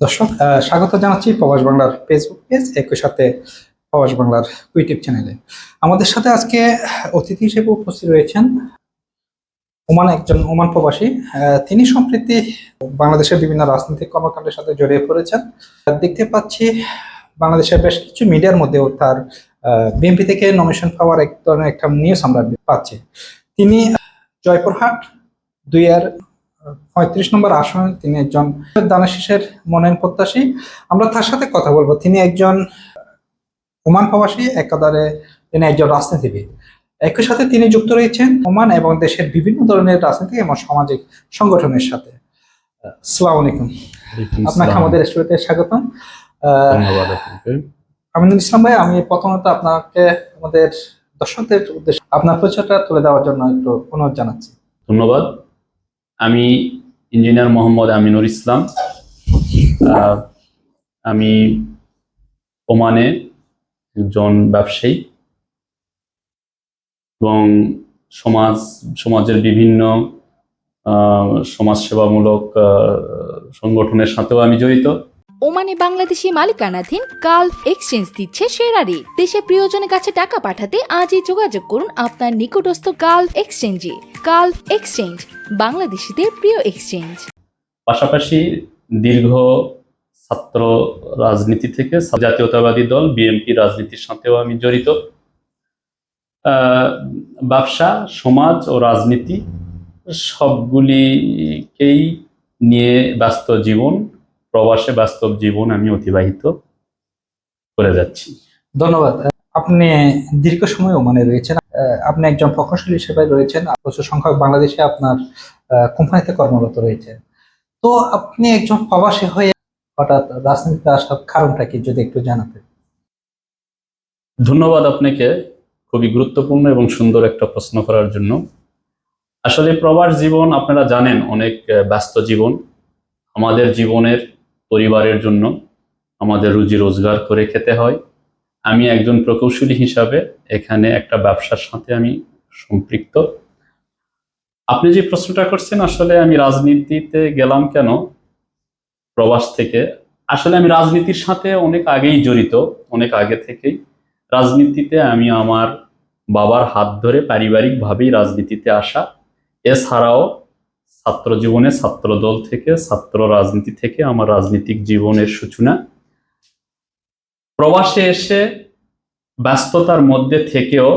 দর্শক স্বাগত জানাচ্ছি প্রবাস বাংলার ফেসবুক পেজ একই সাথে প্রবাস বাংলার ইউটিউব চ্যানেলে আমাদের সাথে আজকে অতিথি হিসেবে উপস্থিত রয়েছেন ওমান একজন ওমান প্রবাসী। তিনি সম্প্রতি বাংলাদেশের বিভিন্ন রাজনৈতিক কর্মকাণ্ডের সাথে জড়িয়ে পড়েছেন। দেখতে পাচ্ছি বাংলাদেশের বেশ কিছু মিডিয়ার মধ্যেও তার বিএনপি থেকে নমিনেশন পাওয়ার এক ধরনের একটা নিউজ আমরা পাচ্ছি। তিনি জয়পুরহাট দুই আর পঁয়ত্রিশ নম্বর আসনে তিনি একজন দানা শীষের মনোনয়ন প্রত্যাশী। আমরা তার সাথে কথা বলব। তিনি একজন ওমান প্রবাসী একাধারে তিনি একজন রাজনীতিবিদ। একই সাথে তিনি যুক্ত রয়েছেন ওমান এবং দেশের বিভিন্ন ধরনের রাজনৈতিক এবং সামাজিক সংগঠনের সাথে। আসসালামু আলাইকুম। আপনাকে আমাদের স্টুডিওতে স্বাগতম। আমিনুল ইসলাম ভাই আমি প্রথমত আপনাকে আমাদের দর্শকদের উদ্দেশ্যে আপনার পরিচয়টা তুলে দেওয়ার জন্য একটু অনুরোধ জানাচ্ছি। ধন্যবাদ। আমি ইঞ্জিনিয়ার মোহাম্মদ আমিনুর ইসলাম। আমি ওমানে একজন ব্যবসায়ী এবং সমাজ, সমাজের বিভিন্ন সমাজসেবামূলক সংগঠনের সাথেও আমি জড়িত। ওমানে বাংলাদেশি মালিকানাধীন গালফ এক্সচেঞ্জ দিচ্ছে সেরা রেট দেশে প্রিয়জনের কাছে টাকা পাঠাতে আজই যোগাযোগ করুন আপনার নিকটস্থ গালফ এক্সচেঞ্জে। গালফ এক্সচেঞ্জ, বাংলাদেশিদের প্রিয় এক্সচেঞ্জ। পাশাপাশি দীর্ঘ ছাত্র রাজনীতি থেকে জাতীয়তাবাদী দল বিএনপি রাজনীতির সাথেও আমি জড়িত। ব্যবসা, সমাজ ও রাজনীতি সবগুলিকেই নিয়ে ব্যস্ত জীবন। প্রবাসে বাস্তব জীবন আমি অতিবাহিত করে যাচ্ছি। ধন্যবাদ। আপনি দীর্ঘ সময় ওমানে রয়েছেন। আপনি একজন প্রকৌশলী হিসেবে রয়েছেন। প্রচুর সংখ্যক বাংলাদেশে আপনার কোম্পানিতে কর্মরত রয়েছেন। তো আপনি একজন প্রবাসী হয়ে হঠাৎ রাজনীতিতে আসার কারণটা কি যদি একটু জানাতেন। ধন্যবাদ আপনাকে খুবই গুরুত্বপূর্ণ এবং সুন্দর একটা প্রশ্ন করার জন্য। আসলে প্রবাস জীবন আপনারা জানেন অনেক ব্যস্ত জীবন। আমাদের জীবনের পরিবারের জন্য আমাদের রুজি রোজগার করে খেতে হয়। আমি একজন প্রকৌশলী হিসাবে এখানে একটা ব্যবসার সাথে আমি সম্পৃক্ত। আপনি যে প্রশ্নটা করছেন, আসলে আমি রাজনীতিতে গেলাম কেন? প্রবাস থেকে। আসলে আমি রাজনীতির সাথে অনেক আগেই জড়িত, অনেক আগে থেকেই। রাজনীতিতে আমি আমার বাবার হাত ধরে পারিবারিকভাবেই রাজনীতিতে আসা। এছাড়াও ছাত্র জীবনে ছাত্র দল থেকে, ছাত্র রাজনীতি থেকে আমার রাজনৈতিক জীবনের সূচনা। প্রবাসে এসে ব্যস্ততার মধ্যে থেকেও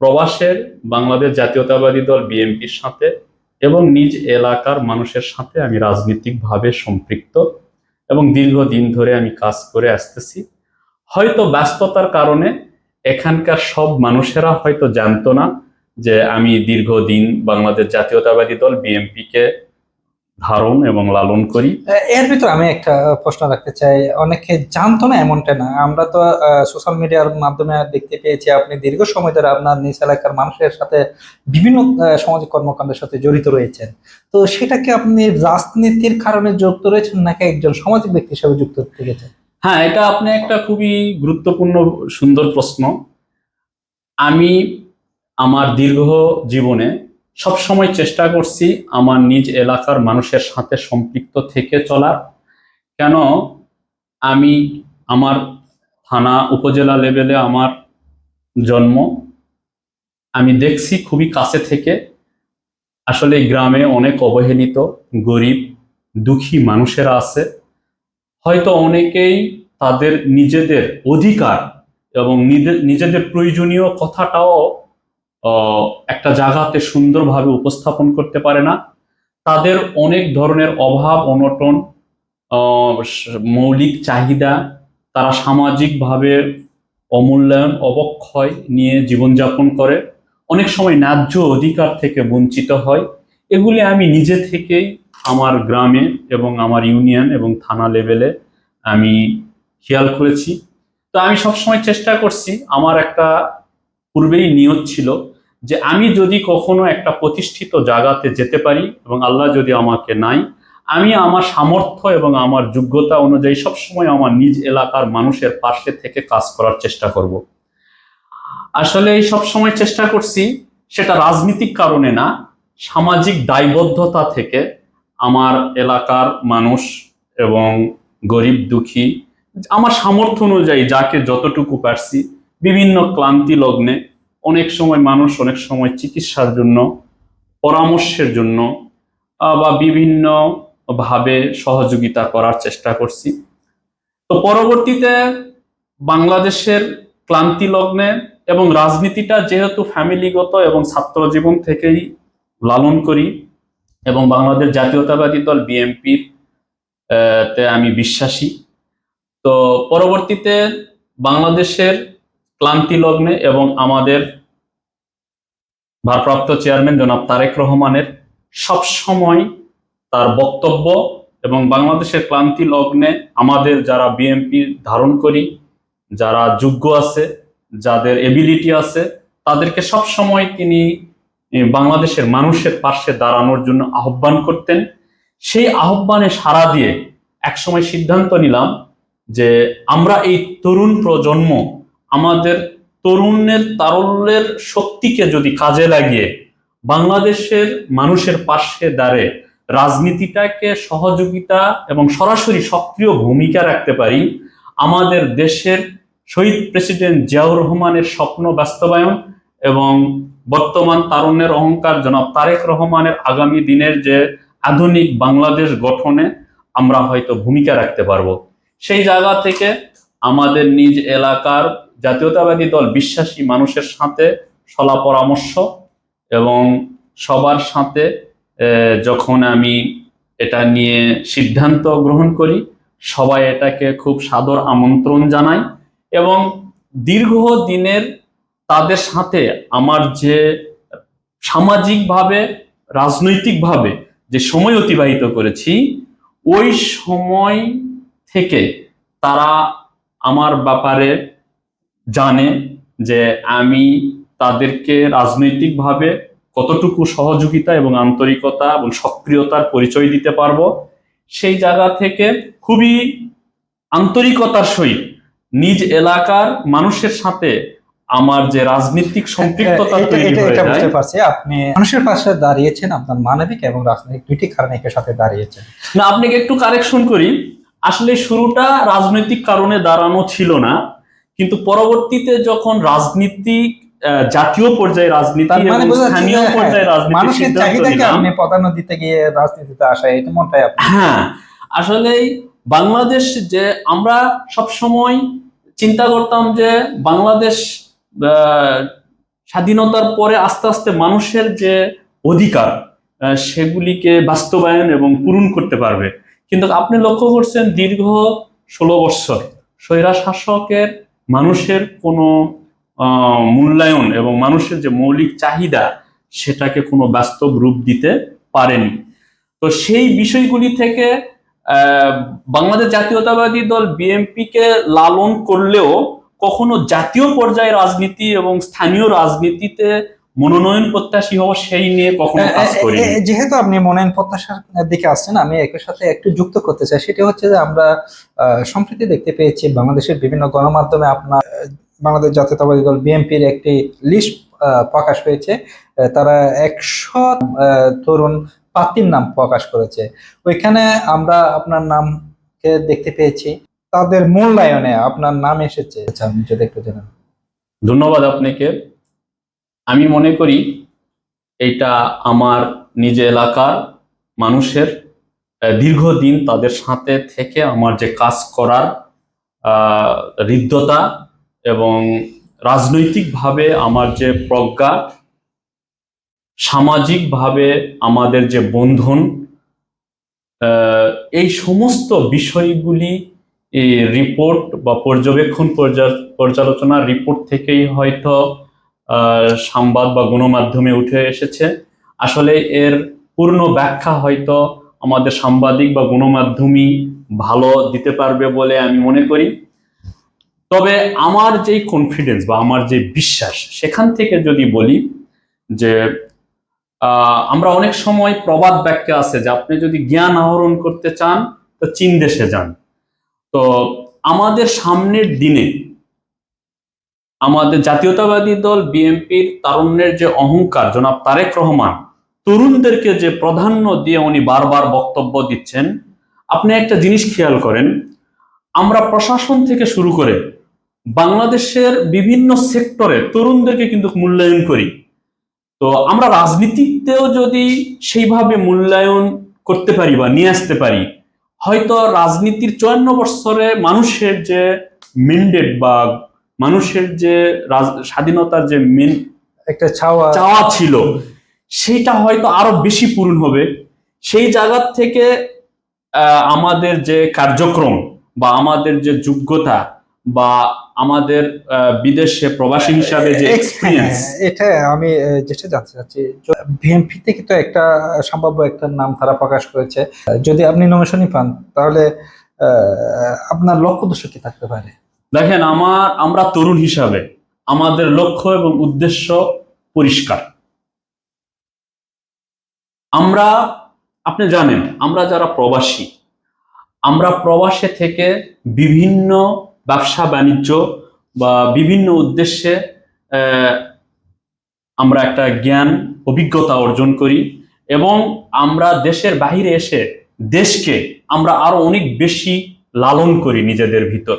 প্রবাসের বাংলাদেশ জাতীয়তাবাদী দল বিএনপির সাথে এবং নিজ এলাকার মানুষের সাথে আমি রাজনৈতিকভাবে সম্পৃক্ত এবং দীর্ঘদিন ধরে আমি কাজ করে আসতেছি। হয়তো ব্যস্ততার কারণে এখানকার সব মানুষেরা হয়তো জানতো না যে আমি দীর্ঘদিন বাংলাদেশ জাতীয়তাবাদী দল বিএনপি কে ধারণ এবং লালন করি। এর ভিতর আমি একটা প্রশ্ন রাখতে চাই। অনেকে জানতো না এমনটা না। আমরা তো সোশ্যাল মিডিয়ার মাধ্যমে দেখতে পেয়েছি আপনি দীর্ঘ সময় ধরে আপনার নিজ এলাকার মানুষের সাথে বিভিন্ন সামাজিক কর্মকাণ্ডের সাথে জড়িত রয়েছেন। তো সেটাকে আপনি রাজনীতির কারণে যুক্ত রয়েছেন নাকি একজন সামাজিক ব্যক্তি হিসেবে যুক্ত থেকেছেন? হ্যাঁ এটা আপনি একটা খুবই গুরুত্বপূর্ণ সুন্দর প্রশ্ন। আমি আমার দীর্ঘ জীবনে সব সময় চেষ্টা করছি আমার নিজ এলাকার মানুষের সাথে সম্পৃক্ত থেকে চলার। কেন? আমি আমার থানা উপজেলা লেভেলে আমার জন্ম। আমি দেখছি খুবই কাছে থেকে। আসলে গ্রামে অনেক অবহেলিত, গরিব, দুঃখী মানুষেরা আছে। হয়তো অনেকেই তাদের নিজেদের অধিকার এবং নিজে- নিজেদের প্রয়োজনীয় কথাটাও একটা জায়গাতে সুন্দরভাবে উপস্থাপন করতে পারে না। তাদের অনেক ধরনের অভাব, অনটন মৌলিক চাহিদা, তারা সামাজিকভাবে অমূল্যায়ন, অবক্ষয় নিয়ে জীবনযাপন করে। অনেক সময় ন্যায্য অধিকার থেকে বঞ্চিত হয়। এগুলি আমি নিজে থেকেই আমার গ্রামে এবং আমার ইউনিয়ন এবং থানা লেভেলে আমি খেয়াল করেছি। তো আমি সবসময় চেষ্টা করছি আমার একটা পূর্বেই নিয়ত ছিল যে আমি যদি কখনো একটা প্রতিষ্ঠিত জায়গাতে যেতে পারি এবং আল্লাহ যদি আমাকে নাই, আমি আমার সামর্থ্য এবং আমার যোগ্যতা অনুযায়ী সবসময় আমার নিজ এলাকার মানুষের পাশে থেকে কাজ করার চেষ্টা করব। আসলে এই সবসময় চেষ্টা করছি, সেটা রাজনীতিক কারণে না, সামাজিক দায়বদ্ধতা থেকে আমার এলাকার মানুষ এবং গরিব দুঃখী, আমার সামর্থ্য অনুযায়ী যাকে যতটুকু পারছি বিভিন্ন ক্লান্তি লগ্নে অনেক সময় মানুষ অনেক সময় চিকিৎসার জন্য, পরামর্শের জন্য বা বিভিন্ন ভাবে সহযোগিতা করার চেষ্টা করছি। তো পরবর্তীতে বাংলাদেশের ক্লান্তি লগ্নে এবং রাজনীতিটা যেহেতু ফ্যামিলিগত এবং ছাত্র জীবন থেকেই লালন করি এবং বাংলাদেশ জাতীয়তাবাদী দল বিএনপির তে আমি বিশ্বাসী। তো পরবর্তীতে বাংলাদেশের ক্লান্তি লগ্নে এবং আমাদের ভারপ্রাপ্ত চেয়ারম্যান জনাব তারেক রহমানের সব সময় তার বক্তব্য এবং বাংলাদেশের ক্লান্তি লগ্নে আমাদের যারা বিএনপি ধারণ করি, যারা যোগ্য আছে, যাদের এবিলিটি আছে, তাদেরকে সব সময় তিনি বাংলাদেশের মানুষের পাশে দাঁড়ানোর জন্য আহ্বান করতেন। সেই আহ্বানে সাড়া দিয়ে একসময় সিদ্ধান্ত নিলাম যে আমরা এই তরুণ প্রজন্ম আমাদের তরুণের তারল্যের শক্তিকে যদি কাজে লাগিয়ে বাংলাদেশের মানুষের পাশে দাঁড়ে রাজনীতিটাকে সহযোগিতা এবং সরাসরি সক্রিয় ভূমিকা রাখতে পারি, আমাদের দেশের শহীদ প্রেসিডেন্ট জিয়াউর রহমানের স্বপ্ন বাস্তবায়ন এবং বর্তমান তারুণ্যের অহংকার জনাব তারেক রহমানের আগামী দিনের যে আধুনিক বাংলাদেশ গঠনে আমরা হয়তো ভূমিকা রাখতে পারব। সেই জায়গা থেকে আমাদের নিজ এলাকার জাতীয়তাবাদী দল বিশ্বাসী মানুষের সাথে সলা পরামর্শ এবং সবার সাথে যখন আমি এটা নিয়ে সিদ্ধান্ত গ্রহণ করি, সবাই এটাকে খুব সাদর আমন্ত্রণ জানাই এবং দীর্ঘ দিনের তাদের সাথে আমার যে সামাজিকভাবে, রাজনৈতিকভাবে যে সময় অতিবাহিত করেছি, ওই সময় থেকে তারা আমার ব্যাপারে জানে যে আমি তাদেরকে রাজনৈতিকভাবে কতটুকু সহযোগিতা এবং আন্তরিকতা এবং সক্রিয়তার পরিচয় দিতে পারব সেই জায়গা থেকে খুবই আন্তরিকতার সহিত নিজ এলাকার মানুষের সাথে আমার যে রাজনৈতিক সম্পৃক্ততা তৈরি হয়ে যায়। বুঝতে পারছি। আপনি মানুষের পাশে দাঁড়িয়েছেন আপনার মানবিক এবং রাজনৈতিক দুইটি কারণে একের সাথে দাঁড়িয়েছেন। না আপনাকে একটু কারেকশন করি। আসলে শুরুটা রাজনৈতিক কারণে দাঁড়ানো ছিল না। কিন্তু পরবর্তীতে যখন রাজনীতিক আহ, জাতীয় পর্যায়ে রাজনীতি মানে স্থানীয় পর্যায়ে হ্যাঁ, রাজনীতি মানুষের সিদ্ধান্ত চাহিদাকে আপনি প্রাধান্য দিতে গিয়ে রাজনীতিতে আসা এটা মনটাই আপনি হ্যাঁ আসলে বাংলাদেশ যে আমরা সব সময় চিন্তা করতাম যে বাংলাদেশ স্বাধীনতার পরে আস্তে আস্তে মানুষের যে অধিকার সেগুলিকে বাস্তবায়ন এবং পূরণ করতে পারবে। কিন্তু আপনি লক্ষ্য করছেন দীর্ঘ ষোলো বৎসর স্বৈরা শাসকের মানুষের কোনো মূল্যায়ন এবং মানুষের যে মৌলিক চাহিদা সেটাকে কোনো বাস্তব রূপ দিতে পারেনি। তো সেই বিষয়গুলি থেকে বাংলাদেশ জাতীয়তাবাদী দল বিএনপি কে লালন করলেও কখনো জাতীয় পর্যায়ে রাজনীতি এবং স্থানীয় রাজনীতিতে মনোনয়ন প্রত্যাশী হওয়া সেই নিয়ে কখনো কাজ করিনি এ- এ- যেহেতু আপনি মনোনয়ন প্রত্যাশার দিকে আসছেন আমি একের সাথে একটু যুক্ত করতে চাই। সেটা হচ্ছে যে আমরা সম্প্রতি দেখতে পেয়েছি বাংলাদেশের বিভিন্ন গণমাধ্যমে আপনার বাংলাদেশ জাতীয়তাবাদী দল বিএনপির একটি লিস্ট প্রকাশ হয়েছে তারা একশো তরুণ প্রার্থীর নাম প্রকাশ করেছে। ওইখানে আমরা আপনার নামকে দেখতে পেয়েছি। তাদের মূল্যায়নে আপনার নাম এসেছে। আচ্ছা যদি একটু জানান। ধন্যবাদ আপনাকে। আমি মনে করি এটা আমার নিজ এলাকার মানুষের দীর্ঘদিন তাদের সাথে থেকে আমার যে কাজ করার হৃদ্যতা এবং রাজনৈতিকভাবে আমার যে প্রজ্ঞা, সামাজিকভাবে আমাদের যে বন্ধন এই সমস্ত বিষয়গুলি রিপোর্ট বা পর্যবেক্ষণ পর্যা- পর্যালোচনার রিপোর্ট থেকেই হয়তো সংবাদ বা গণমাধ্যমে উঠে এসেছে। আসলে এর পূর্ণ ব্যাখ্যা হয়তো আমাদের সাংবাদিক বা গণমাধ্যমই ভালো দিতে পারবে বলে আমি মনে করি। তবে আমার যে কনফিডেন্স বা আমার যে বিশ্বাস, সেখান থেকে যদি বলি যে আমরা অনেক সময় প্রবাদ ব্যাখ্যা আছে যে আপনি যদি জ্ঞান আহরণ করতে চান, তো চীন দেশে যান। তো আমাদের সামনের দিনে আমাদের জাতীয়তাবাদী দল, বিএনপির তারুণ্যের যে অহংকার, জনাব তারেক রহমান, তরুণদেরকে যে প্রাধান্য দিয়ে উনি বারবার বক্তব্য দিচ্ছেন, আপনি একটা জিনিস খেয়াল করেন, আমরা প্রশাসন থেকে শুরু করে বাংলাদেশের বিভিন্ন সেক্টরে তরুণদেরকে কিন্তু মূল্যায়ন করি। তো আমরা রাজনীতিতেও যদি সেইভাবে মূল্যায়ন করতে পারি বা নিয়ে আসতে পারি, হয়তো রাজনীতির চুয়ান্ন বৎসরে মানুষের যে মেন্ডেট বা মানুষের যে স্বাধীনতার যে মেন একটা ছাওয়া চাওয়া ছিল সেটা হয়তো আরও বেশি পূরণ হবে। সেই জায়গা থেকে আমাদের যে কার্যক্রম বা আমাদের যে যোগ্যতা বা আমাদের বিদেশে প্রবাসী হিসাবে যে এক্সপিরিয়েন্স হ্যাঁ, এটা আমি যেটা জানতে চাচ্ছি বিএনপি থেকে তো একটা সম্ভাব্য একটা নাম তারা প্রকাশ করেছে। যদি আপনি নমিশনই পান তাহলে আপনার লক্ষ্য উদ্দেশ্য কি থাকতে পারে? দেখেন আমার, আমরা তরুণ হিসাবে আমাদের লক্ষ্য এবং উদ্দেশ্য পরিষ্কার। আমরা, আপনি জানেন, আমরা যারা প্রবাসী, আমরা প্রবাসে থেকে বিভিন্ন ব্যবসা, বাণিজ্য বা বিভিন্ন উদ্দেশ্যে আমরা একটা জ্ঞান, অভিজ্ঞতা অর্জন করি এবং আমরা দেশের বাইরে এসে দেশকে আমরা আরও অনেক বেশি লালন করি নিজেদের ভিতর।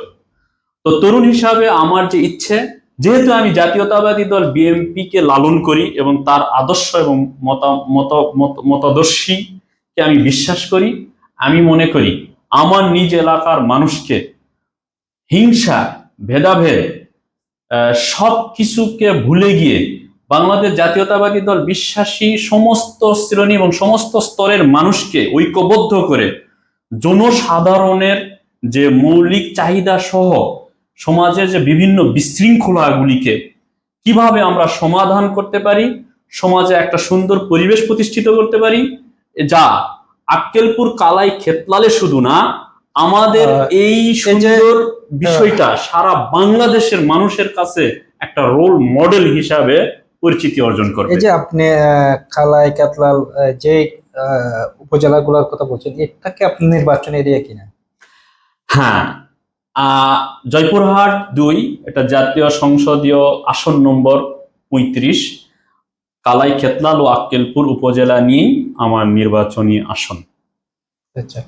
তো তরুণ হিসাবে আমার যে ইচ্ছে, যেহেতু আমি জাতীয়তাবাদী দল বিএনপি কে লালন করি এবং তার আদর্শ এবং মত মত, মত- মতাদর্শীকে আমি বিশ্বাস করি, আমি মনে করি আমার নিজ এলাকার মানুষকে হিংসা, ভেদাভেদ সব কিছুকে ভুলে গিয়ে বাংলাদেশ জাতীয়তাবাদী দল বিশ্বাসী সমস্ত শ্রেণি এবং সমস্ত স্তরের মানুষকে ঐক্যবদ্ধ করে জনসাধারণের যে মৌলিক চাহিদা সহ সমাজের যে বিভিন্ন বিশৃঙ্খলাগুলিকে কীভাবে আমরা সমাধান করতে পারি সমাজে একটা সুন্দর পরিবেশ প্রতিষ্ঠিত করতে পারি যা আক্কেলপুর কালাই খেতলালে শুধু না আমাদের এই সুন্দর বিষয়টা সারা বাংলাদেশের মানুষের কাছে একটা রোল মডেল হিসাবে পরিচিতি অর্জন করবে। এই যে আপনি খালাই কাতলাল যে আহ, উপজেলাগুলোর কথা বলছেন এটাকে আপনি নির্বাচন এরিয়া কিনা? হ্যাঁ জয়পুরহাট দুই এটা জাতীয় সংসদীয় আসন নম্বর পঁয়ত্রিশ কালাই খেতলাল ও আক্কেলপুর উপজেলা নিয়েই আমার নির্বাচনী আসন। আচ্ছা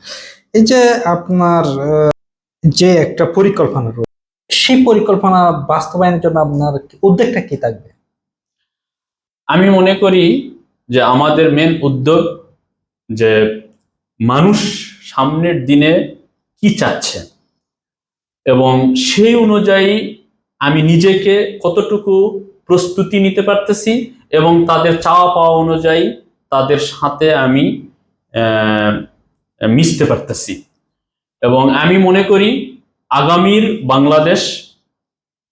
এই যে আপনার যে একটা পরিকল্পনা রয়েছে সেই পরিকল্পনা বাস্তবায়নের জন্য আপনার উদ্যোগটা কি থাকবে? আমি মনে করি যে আমাদের মেন উদ্যোগ যে মানুষ সামনের দিনে কি চাচ্ছে? এবং সেই অনুযায়ী আমি নিজেকে কতটুকু প্রস্তুতি নিতে পারতেছি এবং তাদের চাওয়া পাওয়া অনুযায়ী তাদের সাথে আমি মিশতে পারতেছি। এবং আমি মনে করি আগামীর বাংলাদেশ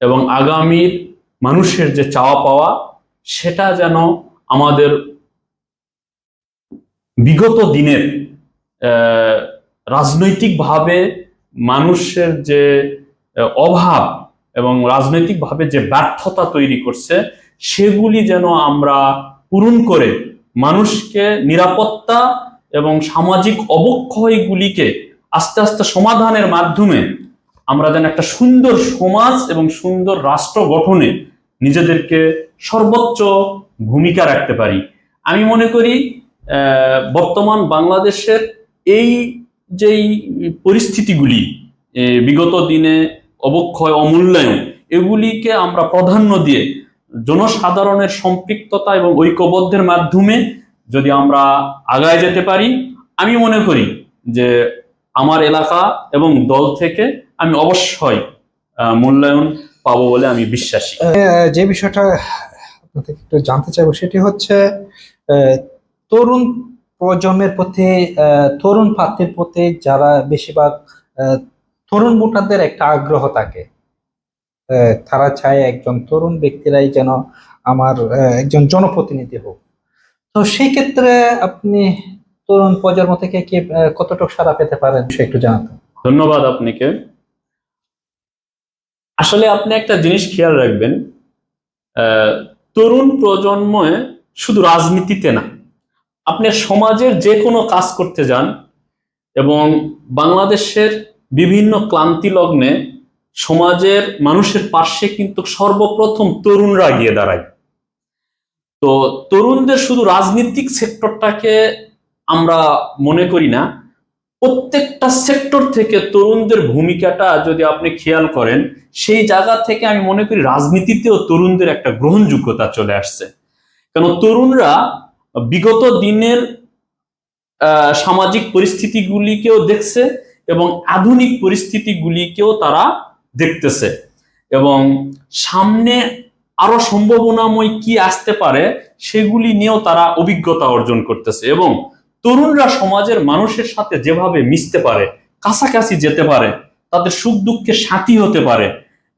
এবং আগামীর মানুষের যে চাওয়া পাওয়া, সেটা যেন আমাদের বিগত দিনের রাজনৈতিকভাবে মানুষের যে অভাব এবং রাজনৈতিকভাবে যে ব্যর্থতা তৈরি করছে, সেগুলি যেন আমরা পূরণ করে মানুষকে নিরাপত্তা এবং সামাজিক অবক্ষয়গুলিকে আস্তে আস্তে সমাধানের মাধ্যমে আমরা যেন একটা সুন্দর সমাজ এবং সুন্দর রাষ্ট্র গঠনে নিজেদেরকে সর্বোচ্চ ভূমিকা রাখতে পারি। আমি মনে করি বর্তমান বাংলাদেশের এই যেই পরিস্থিতিগুলি বিগত দিনে অবক্ষয়, অমূল্যায়ন, এগুলিকে আমরা প্রাধান্য দিয়ে জনসাধারণের সম্পৃক্ততা এবং ঐক্যবদ্ধের মাধ্যমে যদি আমরা আগায় যেতে পারি, আমি মনে করি যে আমার এলাকা এবং দল থেকে আমি অবশ্যই মূল্যায়ন পাবো বলে আমি বিশ্বাসী। যে বিষয়টা আপনার থেকে একটু জানতে চাইব, সেটি হচ্ছে তরুণ প্রজন্মের পথে তরুণ প্রার্থীর প্রতি যারা বেশিরভাগ তরুণ ভোটারদের একটা আগ্রহ থাকে। তারা চায় একজন তরুণ ব্যক্তিরাই যেন আমার একজন জনপ্রতিনিধি হোক। তো সেই ক্ষেত্রে আপনি তরুণ প্রজন্ম থেকে কি কতটুকু সাড়া পেতে পারেন, সে একটু জানাতেন। ধন্যবাদ আপনাকে। আসলে আপনি একটা জিনিস খেয়াল রাখবেন তরুণ প্রজন্মে শুধু রাজনীতিতে না আপনি সমাজের যে কোনো কাজ করতে যান এবং বাংলাদেশের বিভিন্ন ক্লান্তি লগ্নে সমাজের মানুষের পাশে কিন্তু সর্বপ্রথম তরুণরা গিয়ে দাঁড়ায়। তো তরুণদের শুধু রাজনৈতিক সেক্টরটাকে আমরা মনে করি না, প্রত্যেকটা সেক্টর থেকে তরুণদের ভূমিকাটা যদি আপনি খেয়াল করেন, সেই জায়গা থেকে আমি মনে করি রাজনীতিতেও তরুণদের একটা গ্রহণযোগ্যতা চলে আসছে। কেন তরুণরা বিগত দিনের সামাজিক পরিস্থিতিগুলিকেও দেখছে এবং আধুনিক পরিস্থিতিগুলিকেও তারা দেখতেছে। এবং সামনে আরও সম্ভাবনাময় কি আসতে পারে সেগুলি নিয়েও তারা অভিজ্ঞতা অর্জন করতেছে এবং তরুণরা সমাজের মানুষের সাথে যেভাবে মিশতে পারে, কাছাকাছি যেতে পারে, তাদের সুখ দুঃখের সাথী হতে পারে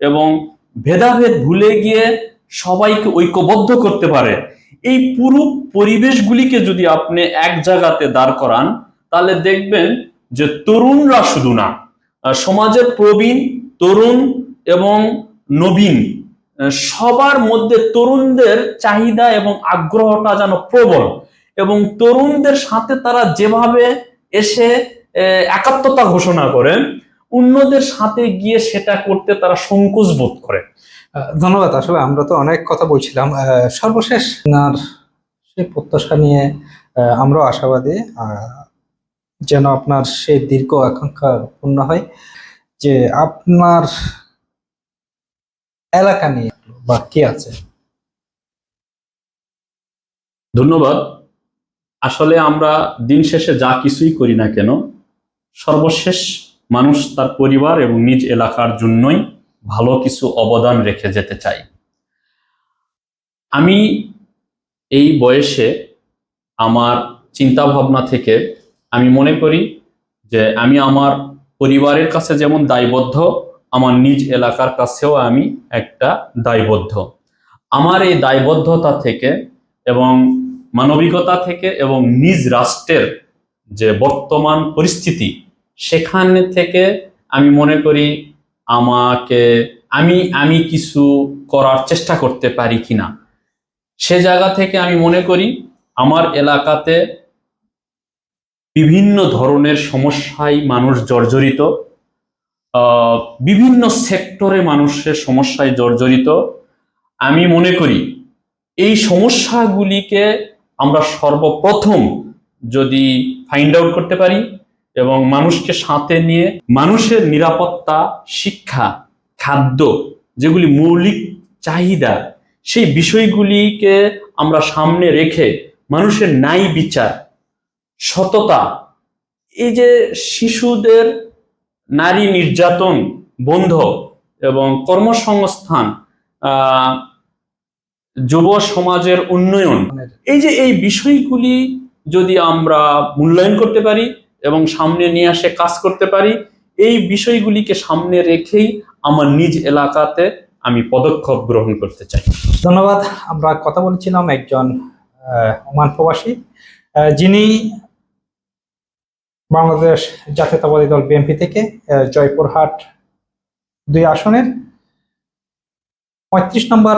এবং ভেদাভেদ ভুলে গিয়ে সবাইকে ঐক্যবদ্ধ করতে পারে এই পুরো পরিবেশগুলিকে যদি আপনি এক জায়গাতে দাঁড় করান, তাহলে দেখবেন যে তরুণরা শুধু না সমাজের প্রবীণ, তরুণ এবং নবীন সবার মধ্যে তরুণদের চাহিদা এবং আগ্রহটা যেন প্রবল এবং তরুণদের সাথে তারা যেভাবে এসে একাত্মতা ঘোষণা করেন, অন্যদের সাথে গিয়ে সেটা করতে তারা সংকোচ বোধ করে। ধন্যবাদ। আসলে আমরা তো অনেক কথা বলছিলাম। সর্বশেষ আপনার সেই প্রত্যাশা নিয়ে আমরাও আশাবাদী যেন আপনার সেই দীর্ঘ আকাঙ্ক্ষা পূর্ণ হয়, যে আপনার এলাকা নিয়ে বা কি আছে? ধন্যবাদ। আসলে আমরা দিন শেষে যা কিছুই করি না কেন, সর্বশেষ মানুষ তার পরিবার এবং নিজ এলাকার জন্যই ভালো কিছু অবদান রেখে যেতে চাই। আমি এই বয়সে আমার চিন্তা ভাবনা থেকে আমি মনে করি যে আমি আমার পরিবারের কাছে যেমন দায়বদ্ধ, আমার নিজ এলাকার কাছেও আমি একটা দায়বদ্ধ। আমার এই দায়বদ্ধতা থেকে এবং মানবিকতা থেকে এবং নিজ রাষ্ট্রের যে বর্তমান পরিস্থিতি, সেখানে থেকে আমি মনে করি আমাকে, আমি আমি কিছু করার চেষ্টা করতে পারি কিনা? সে জায়গা থেকে আমি মনে করি, আমার এলাকাতে বিভিন্ন ধরনের সমস্যায় মানুষ জর্জরিত বিভিন্ন সেক্টরে মানুষের সমস্যায় জর্জরিত। আমি মনে করি, এই সমস্যাগুলিকে আমরা সর্বপ্রথম যদি ফাইন্ড আউট করতে পারি এবং মানুষকে সাথে নিয়ে মানুষের নিরাপত্তা শিক্ষা খাদ্য যেগুলি মৌলিক চাহিদা সেই বিষয়গুলিকে আমরা সামনে রেখে মানুষের ন্যায় বিচার সততা এই যে শিশুদের নারী নির্যাতন বন্ধ এবং কর্মসংস্থান যুব সমাজের উন্নয়ন এই যে এই বিষয়গুলি যদি আমরা মূল্যায়ন করতে পারি এবং সামনে নিয়ে আসে কাজ করতে পারি, এই বিষয়গুলিকে সামনে রেখেই আমার নিজ এলাকাতে আমি পদক্ষেপ গ্রহণ করতে চাই। ধন্যবাদ। আমরা কথা বলেছিলাম একজন ওমান প্রবাসী যিনি বাংলাদেশ জাতীয়তাবাদী দল বিএনপি থেকে জয়পুরহাট দুই আসনের পঁয়ত্রিশ নম্বর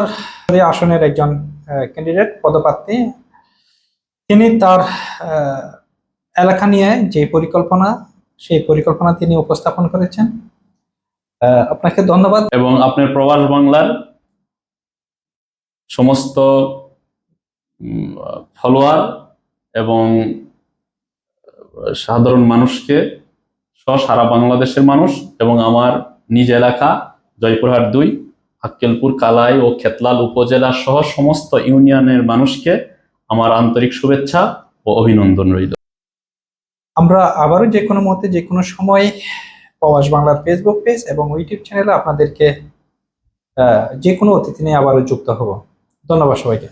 আসনের একজন ক্যান্ডিডেট পদপ্রার্থী। তিনি তার এলাকা নিয়ে যে পরিকল্পনা, সেই পরিকল্পনা তিনি উপস্থাপন করেছেন। আপনাকে ধন্যবাদ। এবং আপনার প্রবাস বাংলার সমস্ত ফলোয়ার এবং সাধারণ মানুষকে সহ সারা বাংলাদেশের মানুষ এবং আমার নিজ এলাকা, জয়পুরহাট দুই, আক্কেলপুর, কালাই ও খেতলাল উপজেলা সহ সমস্ত ইউনিয়নের মানুষকে আমার আন্তরিক শুভেচ্ছা ও অভিনন্দন রইল। আমরা আবারও যে কোনো মুহূর্তে, যে কোনো সময় প্রবাস বাংলার ফেসবুক পেজ এবং ইউটিউব চ্যানেলে আপনাদেরকে যে কোনো অতিথি নিয়ে আবারও যুক্ত হব। ধন্যবাদ সবাইকে।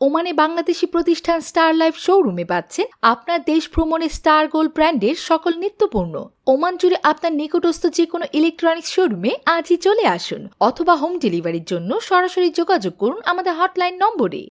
ওমানে বাংলাদেশি প্রতিষ্ঠান স্টার লাইফ শোরুমে পাচ্ছেন আপনার দেশ ভ্রমণে স্টার গোল্ড ব্র্যান্ডের সকল নিত্যপণ্য ওমান জুড়ে আপনার নিকটস্থ যে কোনো ইলেকট্রনিক্স শোরুমে আজই চলে আসুন অথবা হোম ডেলিভারির জন্য সরাসরি যোগাযোগ করুন আমাদের হটলাইন নম্বরে।